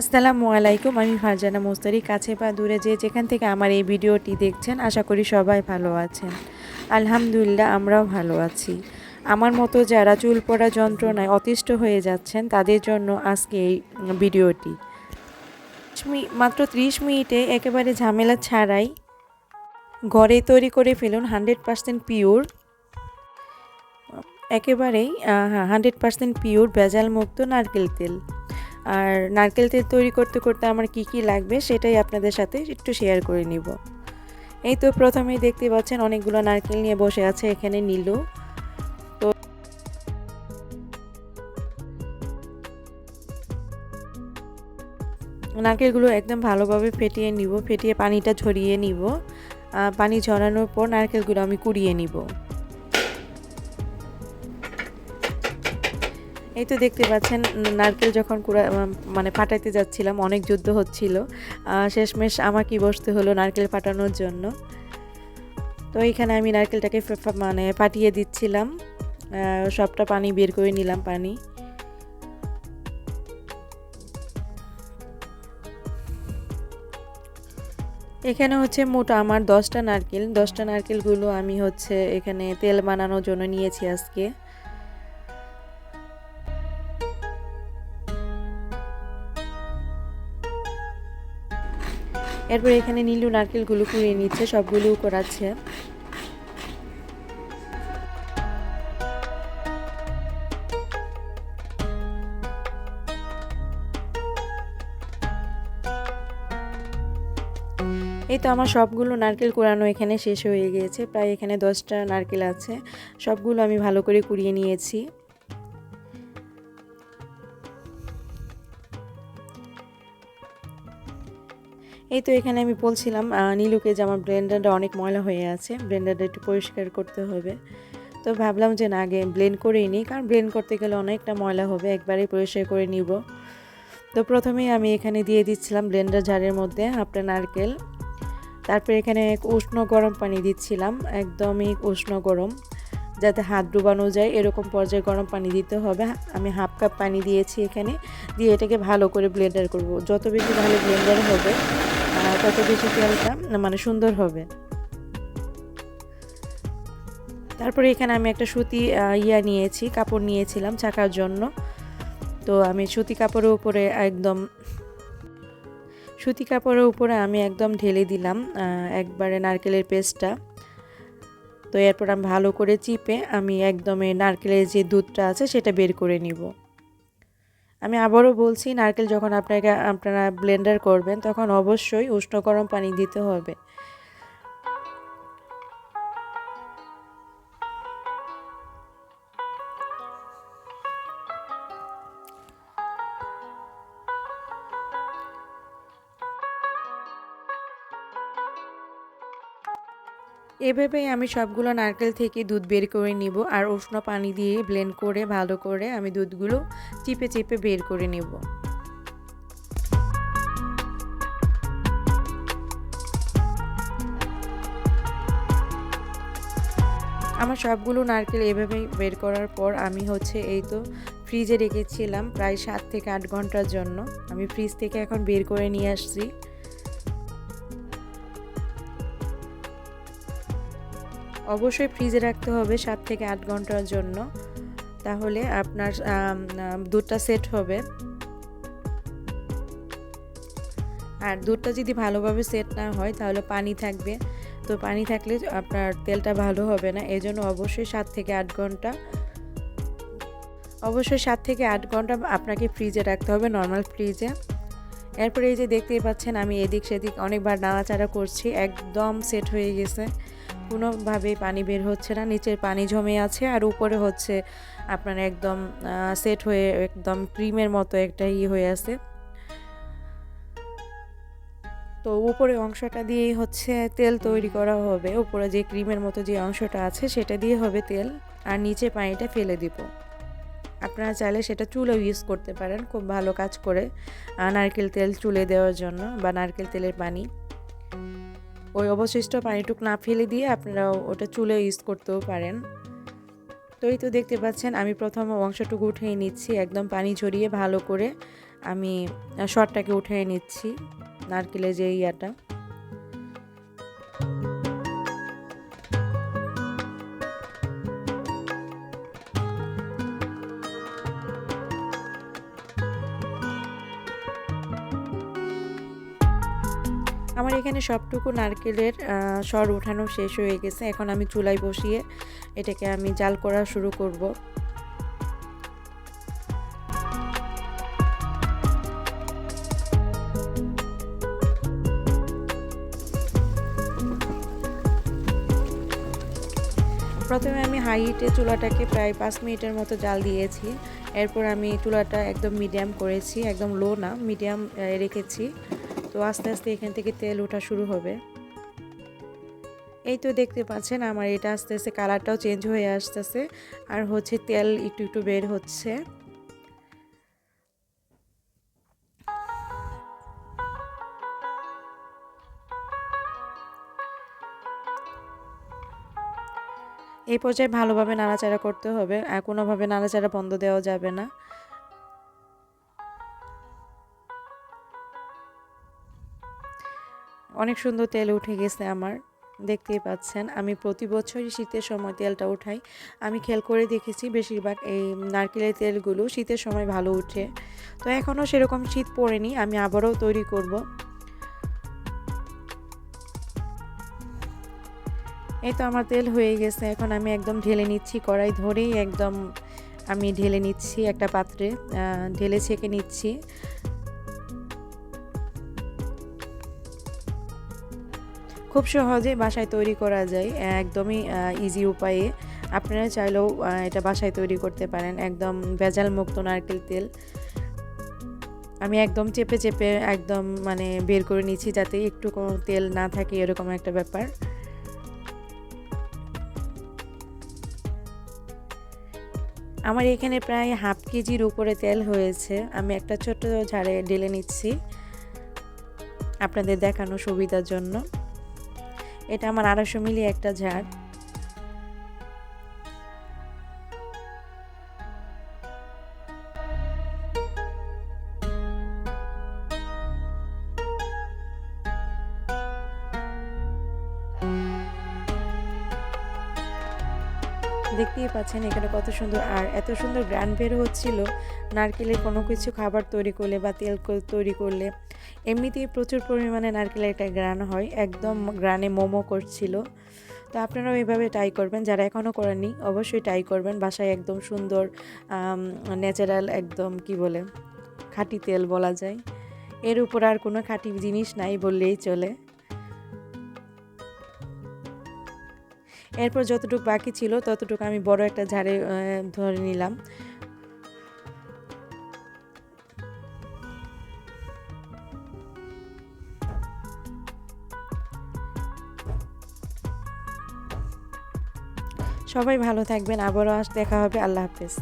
আসসালামু আলাইকুম, আমি ফারজানা মোস্তারি কাছে বা দূরে যে যেখান থেকে আমার এই ভিডিওটি দেখছেন, আশা করি সবাই ভালো আছেন। আলহামদুলিল্লাহ, আমরাও ভালো আছি। আমার মতো যারা চুল পড়া যন্ত্রণায় অতিষ্ঠ হয়ে যাচ্ছেন, তাদের জন্য আজকে এই ভিডিওটি। মাত্র 30 মিনিটে একেবারে ঝামেলা ছাড়াই ঘরে তৈরি করে ফেলুন, হান্ড্রেড পার্সেন্ট পিওর। একেবারেই হান্ড্রেড পার্সেন্ট পিওর, ভেজাল মুক্ত নারকেল তেল। আর নারকেল তেল তৈরি করতে করতে আমার কি কি লাগবে সেটাই আপনাদের সাথে একটু শেয়ার করে নিব। এই তো প্রথমেই দেখতে পাচ্ছেন অনেকগুলো নারকেল নিয়ে বসে আছে এখানে নীলু। তো নারকেলগুলো একদম ভালোভাবে ফেটিয়ে নিব, ফেটিয়ে পানিটা ঝরিয়ে নিব। পানি ঝরানোর পর নারকেলগুলো আমি কুড়িয়ে নিব। এই তো দেখতে পাচ্ছেন নারকেল যখন কুড়া মানে ফাটাইতে যাচ্ছিলাম, অনেক যুদ্ধ হচ্ছিল। শেষমেশ আমাকে বসতে হলো নারকেল ফাটানোর জন্য। তো এইখানে আমি নারকেলটাকে মানে ফাটিয়ে দিচ্ছিলাম। সবটা পানি বের করে নিলাম পানি। এখানে হচ্ছে মোট আমার দশটা নারকেল। দশটা নারকেলগুলো আমি হচ্ছে এখানে তেল বানানোর জন্য নিয়েছি আজকে। এরপর এখানে নীলু নারকেলগুলো কুড়িয়ে নিচ্ছে সবগুলো করাচ্ছে। এই তো আমার সবগুলো নারকেল কুড়ানো এখানে শেষ হয়ে গিয়েছে, প্রায় এখানে দশটা নারকেল আছে। সবগুলো আমি ভালো করে কুড়িয়ে নিয়েছি। এই তো এখানে আমি বলছিলাম নীলুকে যে আমার ব্লেন্ডারটা অনেক ময়লা হয়ে আছে, ব্লেন্ডারটা একটু পরিষ্কার করতে হবে। তো ভাবলাম যে না, আগে ব্লেন্ড করেই নিই, কারণ ব্লেন্ড করতে গেলে অনেকটা ময়লা হবে, একবারেই পরিষ্কার করে নিব। তো প্রথমেই আমি এখানে দিয়ে দিচ্ছিলাম ব্লেন্ডার ঝাড়ের মধ্যে হাফটা নারকেল। তারপরে এখানে উষ্ণ গরম পানি দিচ্ছিলাম, একদমই উষ্ণ গরম, যাতে হাত ডুবানো যায়, এরকম পর্যায়ে গরম পানি দিতে হবে। আমি হাফ কাপ পানি দিয়েছি এখানে, দিয়ে এটাকে ভালো করে ব্লেন্ডার করব। যত বেশি ভালো ব্লেন্ডার হবে তত বেশি তেলটা মানে সুন্দর হবে। তারপরে এখানে আমি একটা সুতি ইয়া নিয়েছি, কাপড় নিয়েছিলাম চাকার জন্য। তো আমি সুতি কাপড়ের উপরে একদম, সুতি কাপড়ের উপরে আমি একদম ঢেলে দিলাম একবারে নারকেলের পেস্টটা। তো এরপর আমি ভালো করে চিপে আমি একদমে নারকেলের যে দুধটা আছে সেটা বের করে নিব। আমি আবারও বলছি, নারকেল যখন আপনাকে, আপনারা ব্লেন্ডার করবেন, তখন অবশ্যই উষ্ণ গরম পানি দিতে হবে। এভাবেই আমি সবগুলো নারকেল থেকে দুধ বের করে নিব আর উষ্ণ পানি দিয়ে ব্লেন্ড করে, ভালো করে আমি দুধগুলো চিপে চিপে বের করে নেব। আমার সবগুলো নারকেল এভাবেই বের করার পর আমি হচ্ছে এই তো ফ্রিজে রেখেছিলাম প্রায় সাত থেকে আট ঘণ্টার জন্য। আমি ফ্রিজ থেকে এখন বের করে নিয়ে আসছি। অবশ্যই ফ্রিজে রাখতে হবে সাত থেকে আট ঘণ্টার জন্য। তাহলে আপনার দুধটা সেট হবে। আর দুধটা যদি ভালোভাবে সেট না হয়, তাহলে পানি থাকবে। তো পানি থাকলে আপনার তেলটা ভালো হবে না। এই জন্য অবশ্যই সাত থেকে আট ঘণ্টা। অবশ্যই সাত থেকে আট ঘণ্টা আপনাকে ফ্রিজে রাখতে হবে নর্মাল ফ্রিজে এরপরে এই যে দেখতেই পাচ্ছেন, আমি এদিক সেদিক অনেকবার নাড়াচাড়া করছি, একদম সেট হয়ে গেছে। কোনোভাবেই পানি বের হচ্ছে না, নিচের পানি জমে আছে আর উপরে হচ্ছে আপনার একদম সেট হয়ে একদম ক্রিমের মতো একটা ই হয়ে আছে। তো উপরে অংশটা দিয়েই হচ্ছে তেল তৈরি করা হবে। উপরে যে ক্রিমের মতো যে অংশটা আছে সেটা দিয়ে হবে তেল আর নিচে পানিটা ফেলে দিব। আপনারা চাইলে সেটা চুলেও ইউজ করতে পারেন, খুব ভালো কাজ করে নারকেল তেল চুলে দেওয়ার জন্য বা নারকেল তেলের পানি। ওই অবশিষ্ট পানিটুক না ফেলে দিয়ে আপনারা ওটা চুলে ইউজ করতেও পারেন। তো এই তো দেখতে পাচ্ছেন, আমি প্রথম অংশটুকু উঠিয়ে নিচ্ছি, একদম পানি ঝরিয়ে ভালো করে আমি শর্টটাকে উঠিয়ে নিচ্ছি, নারকেলের যে ইয়াটা। আমার এখানে সবটুকু নারকেলের সর উঠানো শেষ হয়ে গেছে। এখন আমি চুলায় বসিয়ে এটাকে আমি জাল করা শুরু করব। প্রথমে আমি হাই হিটে চুলাটাকে প্রায় পাঁচ মিনিটের মতো জাল দিয়েছি। এরপর আমি চুলাটা একদম মিডিয়াম করেছি, একদম লো না, মিডিয়াম রেখেছি। তো আস্তে আস্তে এখান থেকে তেল ওঠা শুরু হবে। এই তো দেখতে পাচ্ছেন আমার এটা আস্তে আস্তে কালারটাও চেঞ্জ হয়ে আসতেছে। আর হচ্ছে তেল একটু একটু বের হচ্ছে। এই পর্যায়ে ভালোভাবে নাড়াচাড়া করতে হবে। আর কোনোভাবে নাড়াচাড়া বন্ধ দেওয়া যাবে না। অনেক সুন্দর তেল উঠে গেছে আমার, দেখতেই পাচ্ছেন। আমি প্রতি বছরই শীতের সময় তেলটা উঠাই। আমি খেয়াল করে দেখেছি বেশিরভাগ এই নারকেলের তেলগুলো শীতের সময় ভালো উঠে। তো এখনও সেরকম শীত পড়েনি, আমি আবারও তৈরি করব। এই তো আমার তেল হয়ে গেছে, এখন আমি একদম ঢেলে নিচ্ছি কড়াই ধরেই, একদম আমি ঢেলে নিচ্ছি একটা পাত্রে ঢেলে ছেঁকে নিচ্ছি। খুব সহজে বাসায় তৈরি করা যায়, একদমই ইজি উপায়ে। আপনারা চাইলেও এটা বাসায় তৈরি করতে পারেন, একদম ভেজাল মুক্ত নারকেল তেল। আমি একদম চেপে চেপে একদম মানে বের করে নিচ্ছি যাতে একটু কোনো তেল না থাকে, এরকম একটা ব্যাপার। আমার এখানে প্রায় হাফ কেজির উপরে তেল হয়েছে। আমি একটা ছোট্ট ঝাড়ে ঢেলে নিচ্ছি। আপনাদের দেখানো সুবিধার জন্য। এটা আমার আড়াইশো মিলি একটা ঝাড়। দেখতেই পাচ্ছেন এখানে কত সুন্দর আর এত সুন্দর গ্রান বের হচ্ছিল। নারকেলের কোনো কিছু খাবার তৈরি করলে বা তেল তৈরি করলে এমনিতেই প্রচুর পরিমাণে নারকেলের একটা গ্রান হয়, একদম গ্রানে মোমো করছিল। তো আপনারাও এইভাবে ট্রাই করবেন, যারা এখনও করেননি অবশ্যই ট্রাই করবেন, বাসায় একদম সুন্দর ন্যাচারাল একদম কি বলে, খাঁটি তেল বলা যায়। এর উপর আর কোনো খাঁটি জিনিস নাই বললেই চলে। এরপর যতটুকু বাকি ছিল, ততটুকু আমি বড় একটা ঝাড়ে ধরে নিলাম। সবাই ভালো থাকবেন, আবারও আস, দেখা হবে, আল্লাহ হাফেজ।